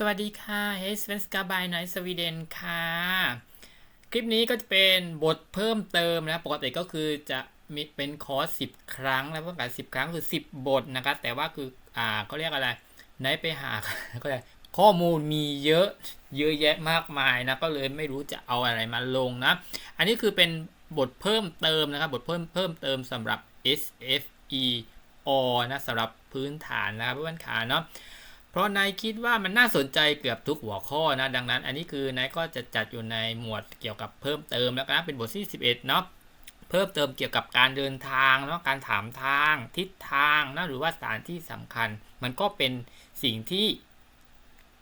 สวัสดีค่ะเฮสเวนสกาบายไนสวีเดนค่ะ คลิปนี้ก็จะเป็นบทเพิ่มเติมนะ ปกติก็คือจะมีเป็นคอร์ส10 ครั้ง แล้วเพื่อนกัน10 ครั้งคือ 10 บทนะครับ แต่ว่าคือ อ่าเขาเรียกอะไร ไหนไปหาก็เลยข้อมูลมีเยอะ เยอะแยะมากมายนะ ก็เลยไม่รู้จะเอาอะไรมาลงนะ อันนี้คือเป็นบทเพิ่มเติมนะครับ บทเพิ่มเพิ่มเติมสำหรับ SFE o นะสำหรับพื้นฐานนะครับเพื่อนขาเนาะ ราะนายคิดว่ามันน่าสนใจเกือบทุกหัวข้อนะ ดังนั้น อันนี้คือนายก็จะจัดอยู่ในหมวดเกี่ยวกับเพิ่มเติมแล้วนะเป็นบทที่ 11 เนาะเพิ่มเติมเกี่ยวกับการเดินทางเนาะการถามทาง ทิศทางนะหรือว่าสถานที่สำคัญ มันก็เป็นสิ่งที่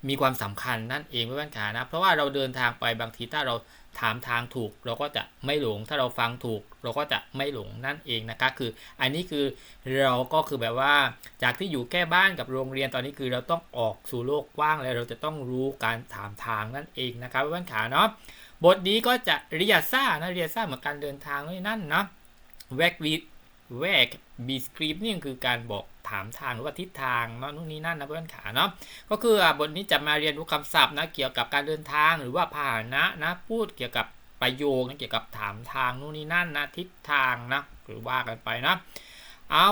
มีความสำคัญนั่นเองเพื่อนขานะ เพราะว่าเราเดินทางไปบางทีถ้าเราถามทางถูก เราก็จะไม่หลง ถ้าเราฟังถูก เราก็จะไม่หลงนั่นเองนะคะคือ อันนี้คือเราก็คือแบบว่าจากที่อยู่แค่บ้านกับโรงเรียนตอนนี้คือเราต้องออกสู่โลกกว้างแล้วเราจะต้องรู้การถามทางนั่นเองนะครับเพื่อนขาเนาะบทนี้ก็จะเรียซ่านะเรียซ่าเหมือนการเดินทางนี่นั่นเนาะแวกวีแวกบีสคริปนี่คือการบอก ถามทางหรือว่าทิศทางเนาะนู่นนี่นั่นนะเพื่อนขาเนาะก็คืออะบทนี้จะมาเรียนรู้คำศัพท์นะเกี่ยวกับการเดินทางหรือว่าพาหนะนะพูดเกี่ยวกับประโยคนะเกี่ยวกับถามทางนู่นนี่นั่นนะทิศทางนะหรือว่ากันไปนะเอา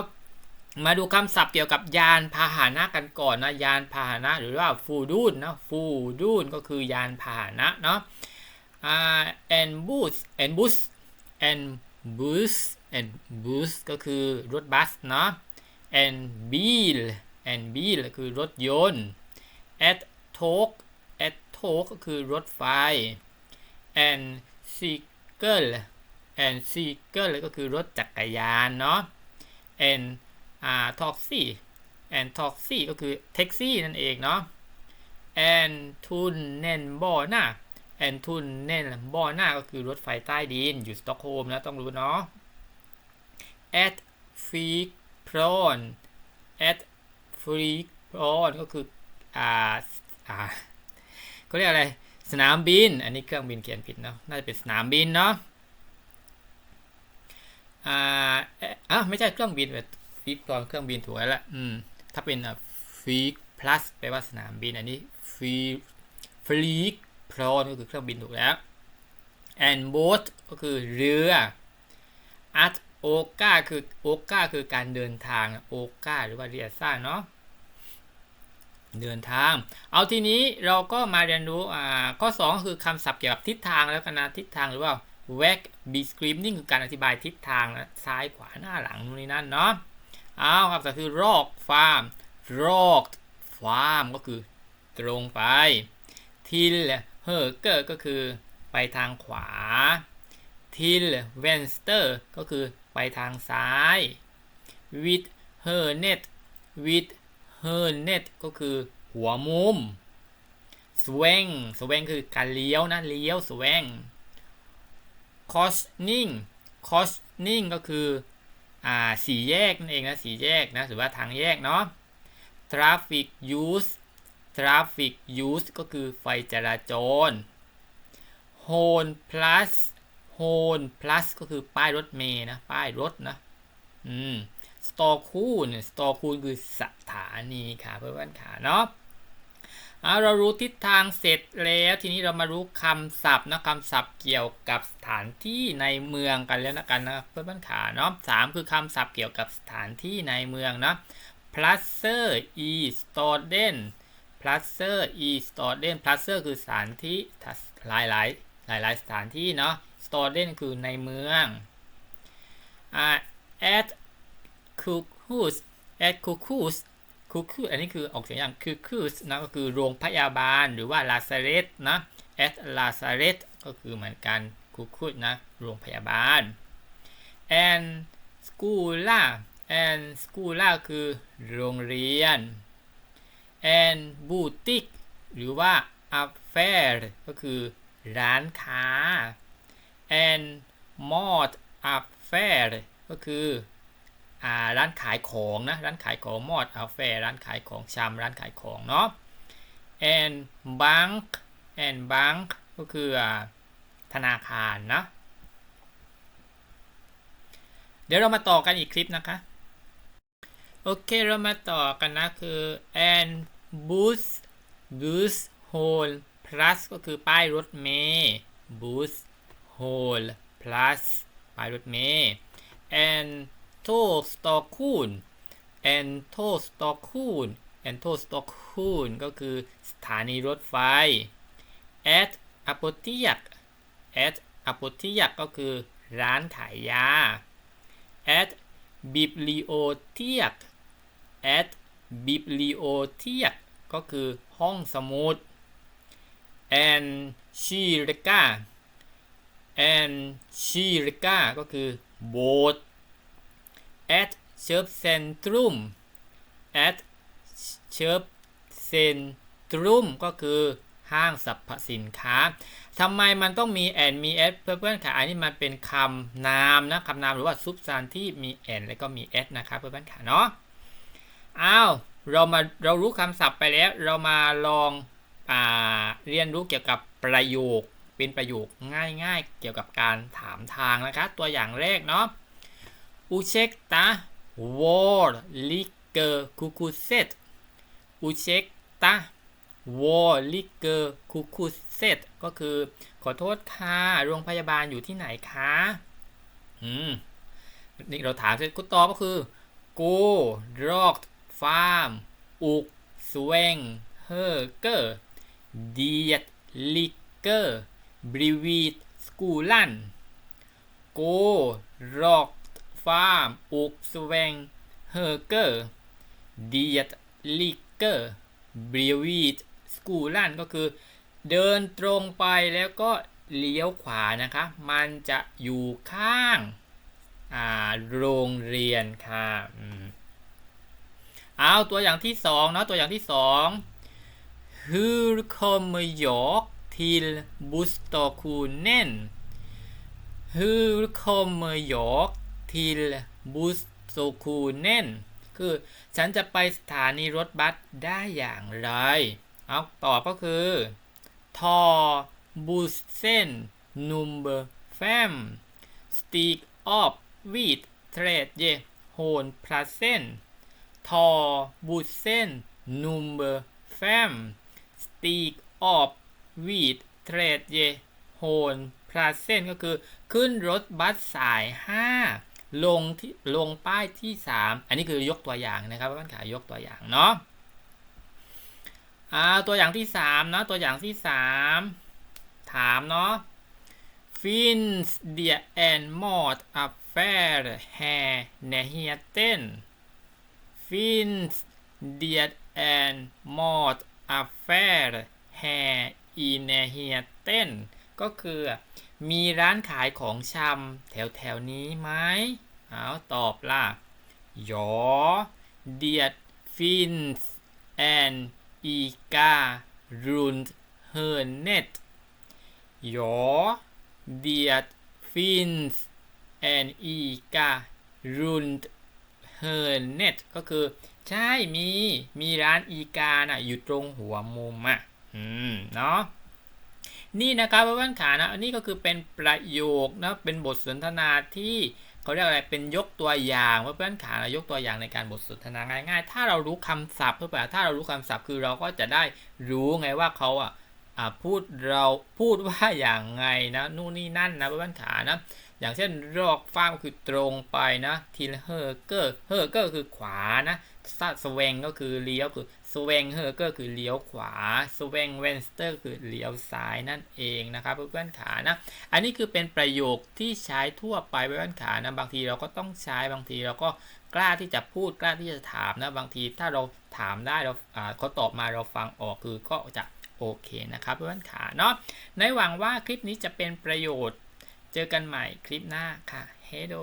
มาดูคำศัพท์เกี่ยวกับยานพาหนะกันก่อนนะยานพาหนะ หรือว่าฟูดูนนะฟูดูนก็คือยานพาหนะเนาะอ่า and bus and bus and bus and bus ก็คือรถบัสเนาะ and bill and bill คือรถยนต์ at talk at talk ก็คือรถไฟ and cycle and cycle ก็คือรถจักรยานเนาะ and อ่า taxi and taxi ก็คือแท็กซี่นั่นเองเนาะ and tunnel บ่อหน้า and tunnel บ่อหน้าก็คือรถไฟใต้ดินอยู่สต็อกโฮล์มนะต้องรู้เนาะ at freak prawn athlon ก็คืออ่าอ่าเขาเรียกอะไร สนามบิน อันนี้เครื่องบินเขียนผิดเนาะน่าจะเป็นสนามบินเนาะอ่าอะไม่ใช่เครื่องบินแบบฟีกตอนเครื่องบินถูกแล้วละอืมถ้าเป็นอะฟีก plus แปลว่าสนามบิน อันนี้ฟีฟลีกพรอนก็คือเครื่องบินถูกแล้ว and boat ก็คือเรือ at โอกาคือโอกาคือการเดินทางโอกาหรือว่าเรียซ่าเนาะเดินทาง เอาทีนี้เราก็มาเรียนรู้อ่าข้อ 2 คือคำศัพท์เกี่ยวกับทิศทางแล้วกันนะทิศทางหรือว่า wag b scream นี่คือการอธิบายทิศทางนะซ้ายขวาหน้าหลังนู่นนี่นั่นเนาะเอาครับก็คือ rock farm rock farm ก็คือตรงไป till h e r g e r ก็คือไปทางขวา till venstre ก็คือ ไปทางซ้าย with her net with her net ก็คือหัวมุม swing swing คือการเลี้ยวนะ เลี้ยว swing crossing crossing ก็คืออ่าสี่แยกนั่นเองนะสี่แยกนะหรือว่าทางแยกเนาะ traffic use traffic use ก็คือไฟจราจร horn plus horn plus ก็คือป้ายรถเมย์นะ ป้ายรถนะ อืม store คูณ store คูณคือสถานีค่ะเพื่อนๆค่ะเนาะเอาเรารู้ทิศทางเสร็จแล้วทีนี้เรามารู้คำศัพท์นะคำศัพท์เกี่ยวกับสถานที่ในเมืองกันแล้วนะกันนะเพื่อนๆขาเนาะสามคือคำศัพท์เกี่ยวกับสถานที่ในเมืองนะ placer e s t o d e n placer e s t o d e n placer คือสถานที่หลายหลายหลายหลายสถานที่เนาะ storden คือในเมือง at cuckoos at cuckoos คุกคืออันนี้คือออกเสียงอย่างคือคือนะก็คือโรงพยาบาลหรือว่าลาซาเรตนะ at ลาซาเรตก็คือเหมือนกันคุกคุนะโรงพยาบาล and school and school คือโรงเรียน and boutique หรือว่า affair ก็คือร้านค้า and mall affair ก็คืออร้านขายของนะร้านขายของมอดอาแฟร้านขายของชำร้านขายของเนาะ and bank and bank ก็คือธนาคารนะ เดี๋ยวเรามาต่อกันอีกคลิปนะคะ โอเคเรามาต่อกันนะคือ and bus bus hole plus ก็คือป้ายรถเมล์ bus whole plus ป้ายรถเมล์ and to station and to station and to station ก็คือสถานีรถไฟ at apothec at apothec ก็คือร้านขายยา at bibliothek at bibliothek ก็คือห้องสมุด and shirika and shirika ก็คือโบสถ์ at church centrum at church centrum ก็คือห้างสรรพสินค้าทำไมมันต้องมี and มี at เพื่อนๆค่ะอันนี้มันเป็นคำนามนะคำนามหรือว่า substantive มี and แล้วก็มี at นะครับเพื่อนๆค่ะเนาะอ้าวเรามาเรารู้คำศัพท์ไปแล้ว เรามาลองอเรียนรู้เกี่ยวกับประโยค เป็นประโยคง่ายๆ เกี่ยวกับการถามทางนะครับตัวอย่างแรกเนาะอุเชกตาวอลลิเกอร์คูคูเซตอุเชกตาวอลลิเกอร์คูคูเซตก็คือขอโทษค่ะโรงพยาบาลอยู่ที่ไหนคะอืมนี่เราถามเสร็จก็ตอบก็คือกูรอกฟาร์มอุกสเวงเฮอร์เกอร์เดียดลิเกอร์ บริวีสกูลันกูรอกฟาร์มอุกสเวงเฮอร์เกอร์เดียดลิเกอร์บริวีสกูลันก็คือ เดินตรงไปแล้วก็เลี้ยวขวานะคะ มันจะอยู่ข้างโรงเรียนค่ะอืมเอาตัวอย่างที่สองเนาะตัวอย่างที่สอง Hur kommer jag till Bustokunen? Hur kommer jag till Bustokunen? คือฉันจะไปสถานีรถบัสได้อย่างไร เอาตอบก็คือทอบุสเซนนุมเบอร์แฟมสตีกออฟวีดเทรดเยโฮนพลาเซนทอบุสเซนนุมเบอร์แฟมสตีกออฟ วีดเทรดเยโฮนพลาเซนก็คือขึ้นรถบัสสาย 5 ลงที่ลงป้ายที่ 3 อันนี้คือยกตัวอย่างนะครับบ้านขายยกตัวอย่างเนาะอ่าตัวอย่างที่3เนาะตัวอย่างที่ 3 ถามเนาะ Finns det en mataffär här närheten? Finns det en mataffär här อีเนเฮียเต้นก็คือ มีร้านขายของชำแถวแถวนี้ไหมเอาตอบล่ะยอเดียดฟินส์แอนอีการุนเฮเนตยอเดียดฟินส์แอนอีการุนเฮเนตก็คือ ใช่มี มีร้านอีการ่ะอยู่ตรงหัวมุมอะ่ะ อืมเนาะนี่นะครับเพื่อนๆขานะอันนี้ก็คือเป็นประโยคนะเป็นบทสนทนาที่เขาเรียกอะไรเป็นยกตัวอย่างเพื่อนๆขานะยกตัวอย่างในการบทสนทนาง่าย ๆ ถ้าเรารู้คำศัพท์เพื่อนๆถ้าเรารู้คำศัพท์คือเราก็จะได้รู้ไงว่าเขาอะพูดเราพูดว่าอย่างไงนะนู่นนี่นั่นนะเพื่อนๆขานะอย่างเช่นรอกฟ้ามก็คือตรงไปนะทีเฮอร์เกอร์เฮอร์เกอร์คือขวานะซาสเวงก็คือเลี้ยวคือ สวงเฮอร์กอร์คือเลี้ยวขวาสวงเวนสเตอร์คือเลี้ยวซ้ายนั่นเองนะครับเพื่อนๆขานะ อันนี้คือเป็นประโยคที่ใช้ทั่วไปเพื่อนๆขานะบางทีเราก็ต้องใช้บางทีเราก็กล้าที่จะพูดกล้าที่จะถามนะบางทีถ้าเราถามได้เราอ่าเขาตอบมาเราฟังออกคือก็จะโอเคนะครับเพื่อนๆขาเนาะในหวังว่าคลิปนี้จะเป็นประโยชน์ เจอกันใหม่คลิปหน้าค่ะเฮโด